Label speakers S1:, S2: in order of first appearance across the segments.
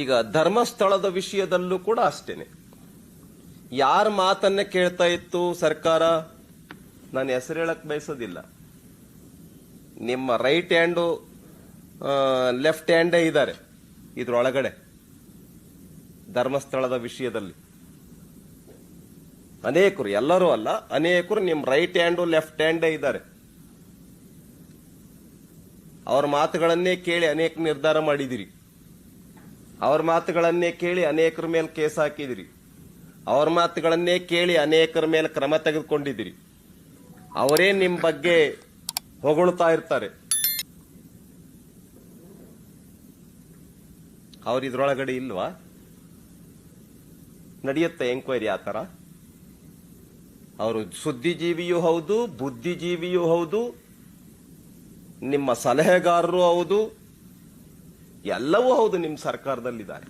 S1: ಈಗ ಧರ್ಮಸ್ಥಳದ ವಿಷಯದಲ್ಲೂ ಕೂಡ ಅಷ್ಟೇನೆ. ಯಾರ ಮಾತನ್ನ ಕೇಳ್ತಾ ಇತ್ತು ಸರ್ಕಾರ? ನಾನು ಹೆಸರು ಹೇಳಕ್ ಬಯಸೋದಿಲ್ಲ. ನಿಮ್ಮ ರೈಟ್ ಹ್ಯಾಂಡು ಲೆಫ್ಟ್ ಹ್ಯಾಂಡೇ ಇದ್ದಾರೆ ಇದ್ರೊಳಗಡೆ, ಧರ್ಮಸ್ಥಳದ ವಿಷಯದಲ್ಲಿ. ಅನೇಕರು, ಎಲ್ಲರೂ ಅಲ್ಲ, ಅನೇಕರು ನಿಮ್ಮ ರೈಟ್ ಹ್ಯಾಂಡು, ಲೆಫ್ಟ್ ಹ್ಯಾಂಡೇ ಇದ್ದಾರೆ ಅವ್ರ ಮಾತುಗಳನ್ನೇ ಕೇಳಿ ಅನೇಕ ನಿರ್ಧಾರ ಮಾಡಿದಿರಿ. ಅವ್ರ ಮಾತುಗಳನ್ನೇ ಕೇಳಿ ಅನೇಕರ ಮೇಲೆ ಕೇಸ್ ಹಾಕಿದಿರಿ. ಅವ್ರ ಮಾತುಗಳನ್ನೇ ಕೇಳಿ ಅನೇಕರ ಮೇಲೆ ಕ್ರಮ ತೆಗೆದುಕೊಂಡಿದ್ದೀರಿ ಅವರೇ ನಿಮ್ಮ ಬಗ್ಗೆ ಹೊಗಳುತ್ತಾ ಇರ್ತಾರೆ. ಅವ್ರ ಇದ್ರೊಳಗಡೆ ಇಲ್ವಾ? ನಡೆಯುತ್ತೆ ಎಂಕ್ವೈರಿ ಆ ಥರ? ಅವರು ಸುದ್ದಿಜೀವಿಯೂ ಹೌದು, ಬುದ್ಧಿಜೀವಿಯೂ ಹೌದು, ನಿಮ್ಮ ಸಲಹೆಗಾರರು ಹೌದು ಎಲ್ಲವೂ ಹೌದು ನಿಮ್ಮ ಸರ್ಕಾರದಲ್ಲಿದ್ದಾರೆ.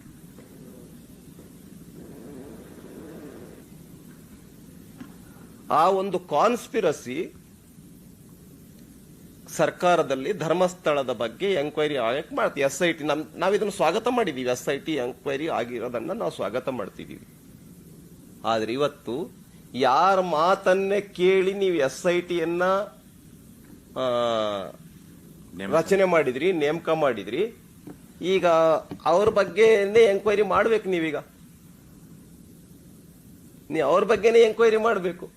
S1: ಆ ಒಂದು ಕಾನ್ಸ್ಪಿರಸಿ ಸರ್ಕಾರದಲ್ಲಿ ಧರ್ಮಸ್ಥಳದ ಬಗ್ಗೆ ಎಂಕ್ವೈರಿ ಆಗಕ್ಕೆ ಮಾಡ್ತೀವಿ ಎಸ್ ಐ ಟಿ ನಮ್ ನಾವು ಇದನ್ನು ಸ್ವಾಗತ ಮಾಡಿದ್ದೀವಿ ಎಸ್ ಐ ಟಿ ಎಂಕ್ವೈರಿ ಆಗಿರೋದನ್ನ ನಾವು ಸ್ವಾಗತ ಮಾಡ್ತಿದ್ದೀವಿ ಆದ್ರೆ ಇವತ್ತು ಯಾರ ಮಾತನ್ನೇ ಕೇಳಿ ನೀವು ಎಸ್ ಐ ಟಿಯನ್ನ ರಚನೆ ಮಾಡಿದ್ರಿ ನೇಮಕ ಮಾಡಿದ್ರಿ ಈಗ ಅವ್ರ ಬಗ್ಗೆನೇ ಎಂಕ್ವೈರಿ ಮಾಡ್ಬೇಕು ನೀವೀಗ. ನೀವು ಅವ್ರ ಬಗ್ಗೆನೇ ಎಂಕ್ವೈರಿ ಮಾಡಬೇಕು.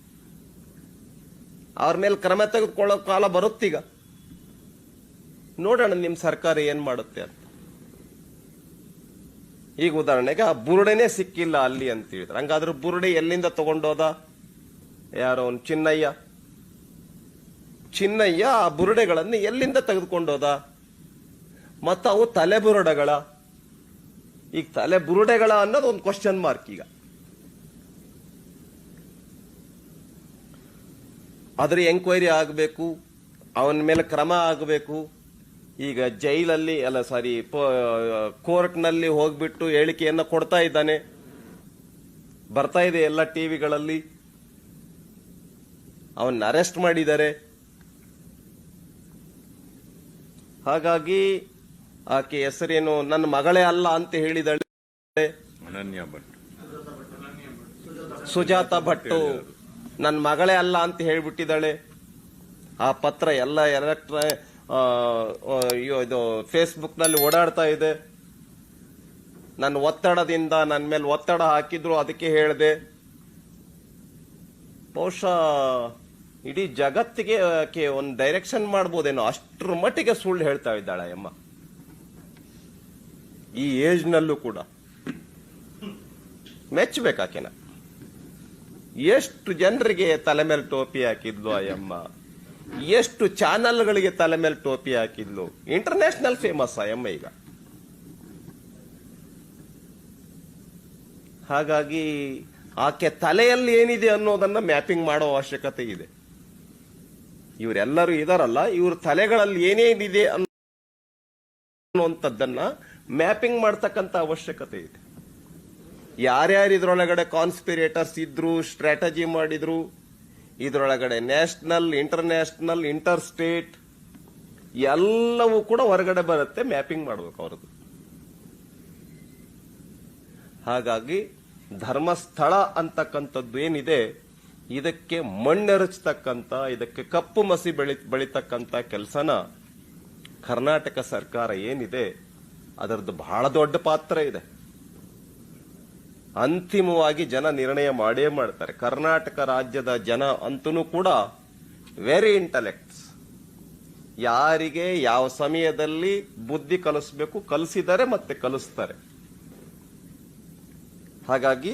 S1: ಅವ್ರ ಮೇಲೆ ಕ್ರಮ ತೆಗೆದುಕೊಳ್ಳೋ ಕಾಲ ಬರುತ್ತೀಗ. ನೋಡೋಣ ನಿಮ್ಮ ಸರ್ಕಾರ ಏನ್ ಮಾಡುತ್ತೆ ಅಂತ. ಈಗ ಉದಾಹರಣೆಗೆ ಆ ಬುರುಡೆನೇ ಸಿಕ್ಕಿಲ್ಲ ಅಲ್ಲಿ ಅಂತ ಹೇಳಿದ್ರೆ. ಹಂಗಾದ್ರೆ ಬುರುಡೆ ಎಲ್ಲಿಂದ ತಗೊಂಡೋದ? ಯಾರೋ ಒಂದು ಚಿನ್ನಯ್ಯ. ಚಿನ್ನಯ್ಯ ಆ ಬುರುಡೆಗಳನ್ನು ಎಲ್ಲಿಂದ ತೆಗೆದುಕೊಂಡೋದ? ಮತ್ತ ಅವು ತಲೆಬುರುಡೆಗಳ. ಈಗ ತಲೆ ಬುರುಡೆಗಳ ಅನ್ನೋದು ಒಂದು ಕ್ವಶನ್ ಮಾರ್ಕ್ ಈಗ. ಆದರೆ ಎಂಕ್ವೈರಿ ಆಗಬೇಕು, ಅವನ ಮೇಲೆ ಕ್ರಮ ಆಗಬೇಕು. ಈಗ ಜೈಲಲ್ಲಿ, ಅಲ್ಲ ಸಾರಿ ಕೋರ್ಟ್ನಲ್ಲಿ ಹೋಗ್ಬಿಟ್ಟು ಹೇಳಿಕೆಯನ್ನು ಕೊಡ್ತಾ ಇದ್ದಾನೆ. ಬರ್ತಾ ಇದೆ ಎಲ್ಲ ಟಿವಿಗಳಲ್ಲಿ ಅವನ್ನ ಅರೆಸ್ಟ್ ಮಾಡಿದ್ದಾರೆ. ಹಾಗಾಗಿ ಆಕೆ ಹೆಸರೇನು ನನ್ನ ಮಗಳೇ ಅಲ್ಲ ಅಂತ ಹೇಳಿದಳೆ.
S2: ಅನನ್ಯ ಭಟ್.
S1: ಸುಜಾತ ಭಟ್ಟು ನನ್ನ ಮಗಳೇ ಅಲ್ಲ ಅಂತ ಹೇಳಿಬಿಟ್ಟಿದ್ದಾಳೆ. ಆ ಪತ್ರ ಎಲ್ಲ ಎಲೆಕ್ಟ್ರ ಇದು ಫೇಸ್ಬುಕ್ನಲ್ಲಿ ಓಡಾಡ್ತಾ ಇದೆ. ನನ್ನ ಒತ್ತಡದಿಂದ ನನ್ನ ಮೇಲೆ ಒತ್ತಡ ಹಾಕಿದ್ರು ಅದಕ್ಕೆ ಹೇಳಿದೆ. ಬಹುಶಃ ಇಡೀ ಜಗತ್ತಿಗೆ ಒಂದು ಡೈರೆಕ್ಷನ್ ಮಾಡ್ಬೋದೇನೋ ಅಷ್ಟರ ಮಟ್ಟಿಗೆ ಸುಳ್ಳು ಹೇಳ್ತಾ ಇದ್ದಾಳೆ ಅಮ್ಮ. ಈ ಏಜ್ನಲ್ಲೂ ಕೂಡ ಮೆಚ್ಚಬೇಕಾಕೆನ ಎಷ್ಟು ಜನರಿಗೆ ತಲೆ ಮೇಲೆ ಟೋಪಿ ಹಾಕಿದ್ಲು ಅಯ್ಯಮ್ಮ? ಎಷ್ಟು ಚಾನಲ್ಗಳಿಗೆ ತಲೆ ಮೇಲೆ ಟೋಪಿ ಹಾಕಿದ್ಲು? ಇಂಟರ್ನ್ಯಾಷನಲ್ ಫೇಮಸ್ ಅಯ್ಯಮ್ಮ ಈಗ. ಹಾಗಾಗಿ ಆಕೆ ತಲೆಯಲ್ಲಿ ಏನಿದೆ ಅನ್ನೋದನ್ನ ಮ್ಯಾಪಿಂಗ್ ಮಾಡೋ ಅವಶ್ಯಕತೆ ಇದೆ. ಇವರೆಲ್ಲರೂ ಇದಾರಲ್ಲ, ಇವ್ರ ತಲೆಗಳಲ್ಲಿ ಏನೇನಿದೆ ಅನ್ನುವಂಥದ್ದನ್ನ ಮ್ಯಾಪಿಂಗ್ ಮಾಡ್ತಕ್ಕಂಥ ಅವಶ್ಯಕತೆ ಇದೆ. ಯಾರ್ಯಾರು ಇದರೊಳಗಡೆ ಕಾನ್ಸ್ಪಿರೇಟರ್ಸ್ ಇದ್ರು ಸ್ಟ್ರಾಟಜಿ ಮಾಡಿದ್ರು, ಇದರೊಳಗಡೆ ನ್ಯಾಷನಲ್ ಇಂಟರ್ನ್ಯಾಷನಲ್ ಇಂಟರ್ ಸ್ಟೇಟ್ ಎಲ್ಲವೂ ಕೂಡ ಹೊರಗಡೆ ಬರುತ್ತೆ, ಮ್ಯಾಪಿಂಗ್ ಮಾಡಬೇಕು ಅವ್ರದ್ದು. ಹಾಗಾಗಿ ಧರ್ಮಸ್ಥಳ ಅಂತಕ್ಕಂಥದ್ದು ಏನಿದೆ, ಇದಕ್ಕೆ ಮಣ್ಣೆರಚತಕ್ಕಂಥ, ಇದಕ್ಕೆ ಕಪ್ಪು ಮಸಿ ಬೆಳಿ, ಬೆಳಿತಕ್ಕಂಥ ಕೆಲಸನ ಕರ್ನಾಟಕ ಸರ್ಕಾರ ಏನಿದೆ, ಅದರದ್ದು ಬಹಳ ದೊಡ್ಡ ಪಾತ್ರ ಇದೆ. ಅಂತಿಮವಾಗಿ ಜನ ನಿರ್ಣಯ ಮಾಡೇ ಮಾಡ್ತಾರೆ. ಕರ್ನಾಟಕ ರಾಜ್ಯದ ಜನ ಅಂತೂ ಕೂಡ ವೆರಿ ಇಂಟಲೆಕ್ಟ್ಸ್ ಯಾರಿಗೆ ಯಾವ ಸಮಯದಲ್ಲಿ ಬುದ್ಧಿ ಕಲಿಸ್ಬೇಕು, ಕಲಿಸಿದರೆ ಮತ್ತೆ ಕಲಿಸ್ತಾರೆ. ಹಾಗಾಗಿ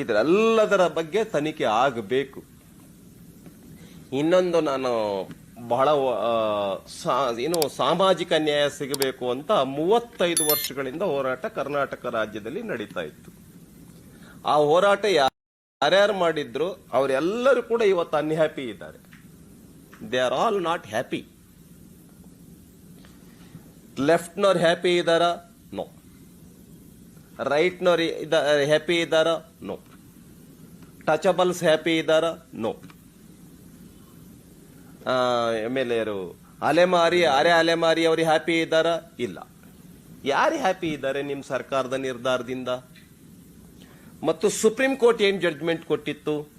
S1: ಇದರೆಲ್ಲದರ ಬಗ್ಗೆ ತನಿಖೆ ಆಗಬೇಕು. ಇನ್ನೊಂದು ನಾನು ಬಹಳ ಏನು ಸಾಮಾಜಿಕ ನ್ಯಾಯ ಸಿಗಬೇಕು ಅಂತ ಮೂವತ್ತೈದು ವರ್ಷಗಳಿಂದ ಹೋರಾಟ ಕರ್ನಾಟಕ ರಾಜ್ಯದಲ್ಲಿ ನಡೀತಾ ಇತ್ತು. ಆ ಹೋರಾಟ ಯಾರ್ಯಾರು ಮಾಡಿದ್ರು, ಅವರೆಲ್ಲರೂ ಕೂಡ ಇವತ್ತು ಅನ್ಹ್ಯಾಪಿ ಇದ್ದಾರೆ. They are all not happy ಲೆಫ್ಟ್ನವ್ರು happy ಇದ್ದಾರ? ನೋ ರೈಟ್ನವ್ರು ಹ್ಯಾಪಿ ಇದ್ದಾರ? ನೋ ಟಚಬಲ್ಸ್ ಹ್ಯಾಪಿ ಇದ್ದಾರ? ನೋ ಆಮೇಲೆ ಎರು ಅಲೆಮಾರಿ, ಅರೆ ಅಲೆಮಾರಿ ಅವ್ರಿಗೆ ಹ್ಯಾಪಿ ಇದ್ದಾರ? ಇಲ್ಲ. ಯಾರು ಹ್ಯಾಪಿ ಇದ್ದಾರೆ ನಿಮ್ಮ ಸರ್ಕಾರದ ನಿರ್ಧಾರದಿಂದ? ಮತ್ತು ಸುಪ್ರೀಂ ಕೋರ್ಟ್ ಏನ್ ಜಡ್ಜ್ಮೆಂಟ್ ಕೊಟ್ಟಿತ್ತು?